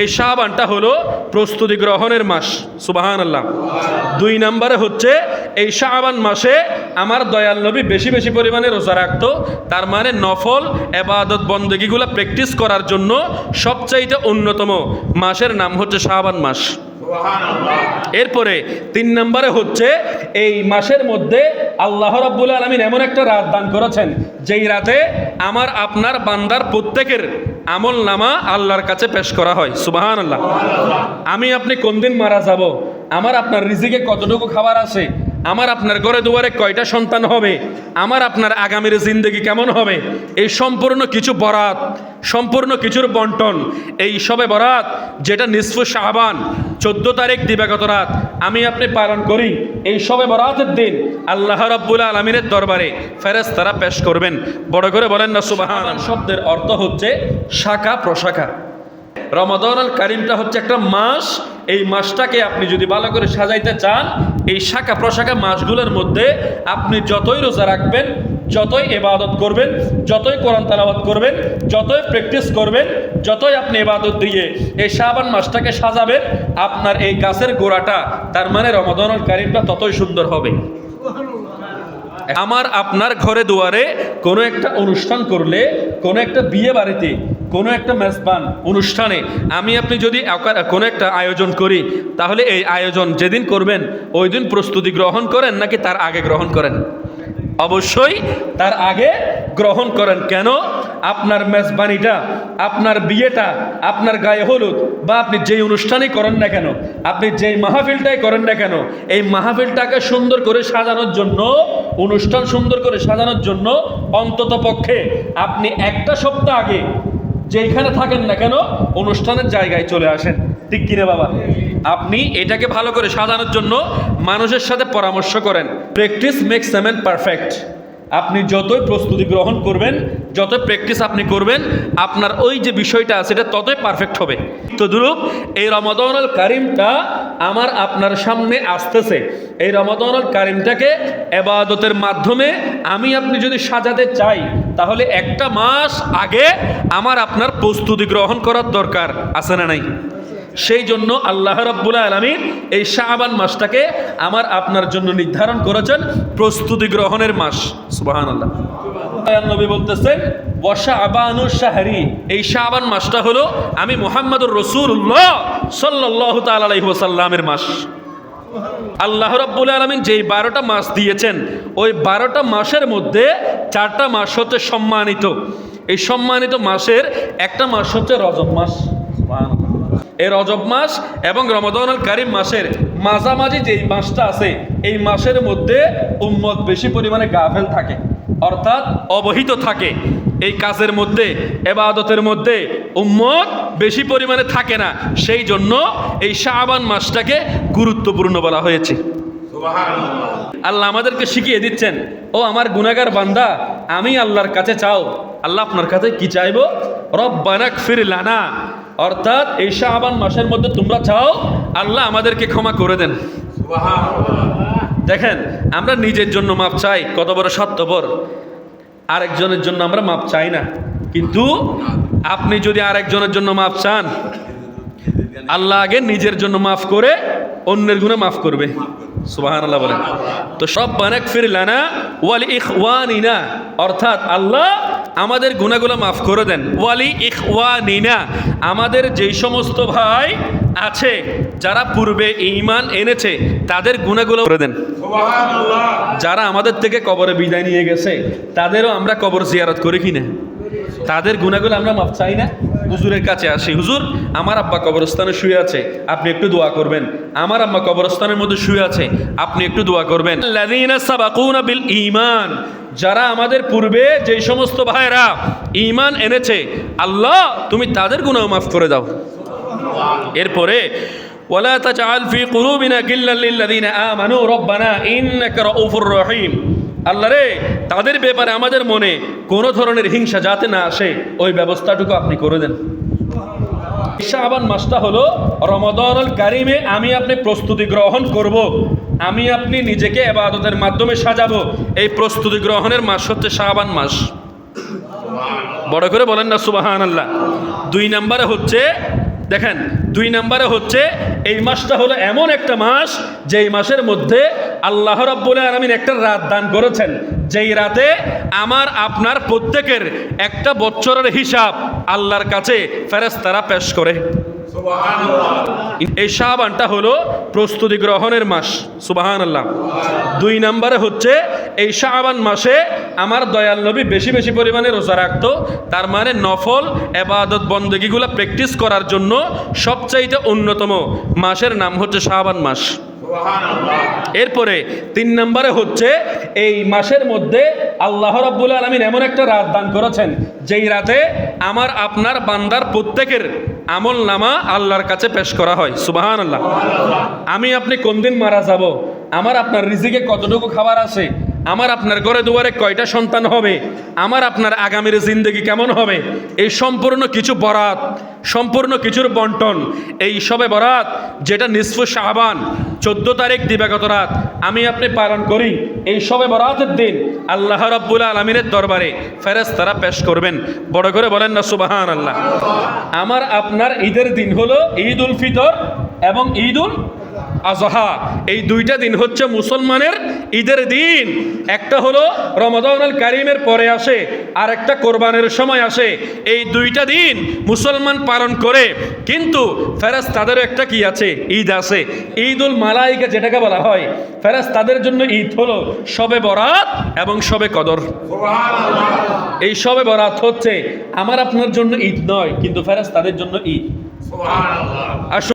এই শাহবানটা হলো প্রস্তুতি গ্রহণের মাস সুবাহান আল্লাহ দুই নম্বরে হচ্ছে এই শাহবান মাসে আমার দয়াল নবী বেশি বেশি পরিমাণে রোজা রাখতো তার মানে নফল এবাদত বন্দগিগুলো প্র্যাকটিস করার জন্য সবচাইতে অন্যতম মাসের নাম হচ্ছে শাহবান মাস। এরপরে তিন নম্বরে হচ্ছে এই মাসের মধ্যে আল্লাহ রাব্বুল আলমিন এমন একটা রাত দান করেছেন যেই রাতে আমার আপনার বান্দার প্রত্যেকের আমল নামা আল্লাহর কাছে পেশ করা হয়। সুবাহান আল্লাহ আমি আপনি কোন দিন মারা যাব? আমার আপনার রিজিকে কতটুকু খাবার আছে? আমার আপনার ঘরে দুয়ারে কয়টা সন্তান হবে? আমার আপনার আগামীর জিন্দগি কেমন হবে? এই সম্পূর্ণ কিছু বরাত, সম্পূর্ণ কিছুর বন্টন, এই সবে বরাত, যেটা নিসফু শাহবান, চোদ্দ তারিখ দিবাগত রাত, আমি আপনি পালন করি। এই সবে বরাতের দিন আল্লাহ রাব্বুল আলমিনের দরবারে ফেরেস তারা পেশ করবেন। বড় করে বলেন না সুবাহান শব্দের অর্থ হচ্ছে শাখা প্রশাখা। রমাদান আল কারিমটা হচ্ছে একটা মাস এই মাসটাকে আপনি যদি ভালো করে সাজাইতে চান, এই শাখা প্রশাখা মাসগুলোর মধ্যে আপনি যতই রোজা রাখবেন, যতই এবাদত করবেন, যতই কোরআন তালাবাদ করবেন, যতই প্র্যাকটিস করবেন, যতই আপনি এবাদত দিয়ে এই শাবান মাসটাকে সাজাবেন, আপনার এই গাছের গোড়াটা, তার মানে রমাদনের কারিমটা ততই সুন্দর হবে। আমার আপনার ঘরে দুয়ারে কোনো একটা অনুষ্ঠান করলে, কোনো একটা বিয়ে বাড়িতে, কোনো একটা মেজবান অনুষ্ঠানে আমি আপনি যদি কোনো একটা আয়োজন করি, তাহলে এই আয়োজন যেদিন করবেন, ওই দিন প্রস্তুতি গ্রহণ করেন নাকি তার আগে গ্রহণ করেন? অবশ্যই তার আগে গ্রহণ করেন। কেন? আপনার মেজবানিটা, আপনার বিয়েটা, আপনার গায়ে হলুদ বা আপনি যেই অনুষ্ঠানই করেন না কেন, আপনি যেই মাহফিলটাই করেন না কেন, এই মাহফিলটাকে সুন্দর করে সাজানোর জন্য, অনুষ্ঠান সুন্দর করে সাজানোর জন্য অন্তত পক্ষে আপনি একটা সপ্তাহ আগে যেইখানে থাকেন না কেন, অনুষ্ঠানের জায়গায় চলে আসেন। ঠিক কিনে বাবা? আপনি এটাকে ভালো করে সাজানোর জন্য মানুষের সাথে পরামর্শ করেন। প্র্যাকটিস মেক্স সেমেন পারফেক্ট। আপনি যতই প্রস্তুতি গ্রহণ করবেন, যতই প্র্যাকটিস আপনি করবেন, আপনার ওই যে বিষয়টা আছে, এটা ততই পারফেক্ট হবে। তো দুরূপ এই রমাদানুল কারিমটা আমার আপনার সামনে আসতেছে। এই রমাদানুল কারিমটাকে এবাদতের মাধ্যমে আমি আপনি যদি সাজাতে চাই, তাহলে একটা মাস আগে আমার আপনার প্রস্তুতি গ্রহণ করার দরকার, আছে না নাই? সেই জন্য আল্লাহ রাব্বুল আলমিন এই শাহবান মাসটাকে আমার আপনার জন্য নির্ধারণ করেছেন প্রস্তুতি গ্রহণের মাস। সুবাহান আল্লাহ নবী বলতেছেন ওয়াশা আবানু শাহরি। এই শাহবান মাসটা হলো আমি মোহাম্মদুর রসুল্লাহ সাল্লাহ তালাইসাল্লামের মাস। আল্লাহ রাব্বুল আলমিন যেই বারোটা মাস দিয়েছেন, ওই বারোটা মাসের মধ্যে চারটা মাস হচ্ছে সম্মানিত। এই সম্মানিত মাসের একটা মাস হচ্ছে রজব মাস। এই রজব মাস এবং রমদানুল কারিম মাসের মাঝামাঝি যেই মাসটা আছে এই মাসের মধ্যে উম্মত বেশি পরিমাণে গাফেল থাকে অর্থাৎ অবহিত থাকে। এই কাজের মধ্যে এবাদতের মধ্যে উম্মত বেশি পরিমাণে থাকে না। সেই জন্য এই শাহবান মাসটাকে গুরুত্বপূর্ণ বলা হয়েছে। আল্লাহ আমাদেরকে শিখিয়ে দিচ্ছেন ও আমার গুনাগার বান্দা আমি আল্লাহর কাছে চাও আল্লাহ আপনার কাছে কি চাইব? রব্বানাক ফির লানা। অর্থাৎ এই শাহবান মাসের মধ্যে তোমরা চাও আল্লাহ আমাদেরকে ক্ষমা করে দেন। দেখেন, আমরা নিজের জন্য মাপ চাই, কত বড় সত্যবর আরেকজনের জন্য আমরা মাপ চাই না। কিন্তু আপনি যদি আরেকজনের জন্য মাপ চান, আল্লাহ আগে নিজের জন্য মাফ করে অন্যের গুণে মাফ করবে। সুবাহান আল্লাহ বলেন। তো সব বানাক ফিরলানা ওয়ালি ইখওয়ানিনা। অর্থাৎ আল্লাহ আমাদের গুণাগুলো মাফ করে দেন। ওয়ালি ইখওয়ানিনা আমাদের যেই সমস্ত ভাই আছে যারা পূর্বে ঈমান এনেছে তাদের গুণাগুলো করে দেন। যারা আমাদের থেকে কবরে বিদায় নিয়ে গেছে তাদেরও আমরা কবর জিয়ারত করি কিনা তাদের গুণাগুলো আমরা মাফ চাই না? হুজুরের কাছে আসি, হুজুর, আমার আব্বা কবরস্থানে শুয়ে আছে, আপনি একটু দোয়া করবেন। আমার আম্মা কবরস্থানের মধ্যে শুয়ে আছে, আপনি একটু দোয়া করবেন। বিল ইমান যারা আমাদের পূর্বে যেই সমস্ত ভাইরা ইমান এনেছে, আল্লাহ, তুমি তাদের গুনাহ মাফ করে দাও। এরপরে, ওয়ালা তাজআল ফি কুলুবিনা গিল্লাল লিল্লাযিনা আমানু, রব্বানা ইন্নাকা রাউফুর রহিম। আল্লাহ রে, তাদের ব্যাপারে আমাদের মনে কোনো ধরনের হিংসা যাতে না আসে, ওই ব্যবস্থাটুকু আপনি করে দেন। শাহবান মাসটা হলো রমাদানুল কারিমে আমি আপনি প্রস্তুতি গ্রহণ করব। আমি আপনি নিজেকে এবাদতের মাধ্যমে সাজাবো। এই প্রস্তুতি গ্রহণের মাস হচ্ছে শাহবান মাস। বড় করে বলেন না সুবাহান আল্লাহ দুই নম্বরে হচ্ছে, দেখেন, দুই নম্বরে হচ্ছে এই মাসটা হলো এমন একটা মাস যেই মাসের মধ্যে আল্লাহ রাব্বুল আলামিন একটা রাত দান করেছেন। যেই রাতে আমার, আপনার প্রত্যেকের একটা বছরের হিসাব আল্লাহর কাছে ফেরেশতারা পেশ করে। এই শাহবানটা হলো প্রস্তুতি গ্রহণের মাস সুবাহান আল্লাহ দুই নম্বরে হচ্ছে এই শাহবান মাসে আমার দয়াল নবী বেশি বেশি পরিমাণে রোজা রাখতো তার মানে নফল এবাদত বন্দগিগুলো প্র্যাকটিস করার জন্য সবচাইতে অন্যতম মাসের নাম হচ্ছে শাহবান মাস। এরপরে তিন নম্বরে হচ্ছে এই মাসের মধ্যে আল্লাহ রাব্বুল আলমিন এমন একটা রাত দান করেছেন যেই রাতে আমার আপনার বান্দার প্রত্যেকের আমল নামা আল্লাহর কাছে পেশ করা হয়। সুবাহান আল্লাহ আমি আপনি কোন দিন মারা যাব? আমার আপনার রিজিকে কতটুকু খাবার আছে? আমার আপনার ঘরে দুয়ারে কয়টা সন্তান হবে? আমার আপনার আগামীর জিন্দগি কেমন হবে? এই সম্পূর্ণ কিছু বরাত সম্পূর্ণ কিছুর বন্টন। এই সবে বরাত, যেটা নিসফু শাহবান, চোদ্দ তারিখ দিবাগত রাত, আমি আপনি পালন করি। এই সবে বরাতের দিন আল্লাহ রব্বুল আলমিনের দরবারে ফেরেস তারা পেশ করবেন। বড় করে বলেন না সুবাহান আল্লাহ আমার আপনার ঈদের দিন হলো ঈদ উল ফিতর এবং ঈদ উল আজহা। এই দুইটা দিন হচ্ছে মুসলমানের ঈদের দিন। একটা হলো রমদান আল কারিমের পরে আসে আর একটা কোরবানের সময় আসে। এই দুইটা দিন মুসলমান পালন করে কিন্তু ফেরাজ তাদেরও একটা কি আছে? ঈদ আছে। ঈদ উল মালাইকা যেটাকে বলা হয় ফেরাজ তাদের জন্য ঈদ হলো সবে বরাত এবং সবে কদর। এই সবে বরাত হচ্ছে আমার আপনার জন্য ঈদ নয় কিন্তু ফেরাজ তাদের জন্য ঈদ। আসুন।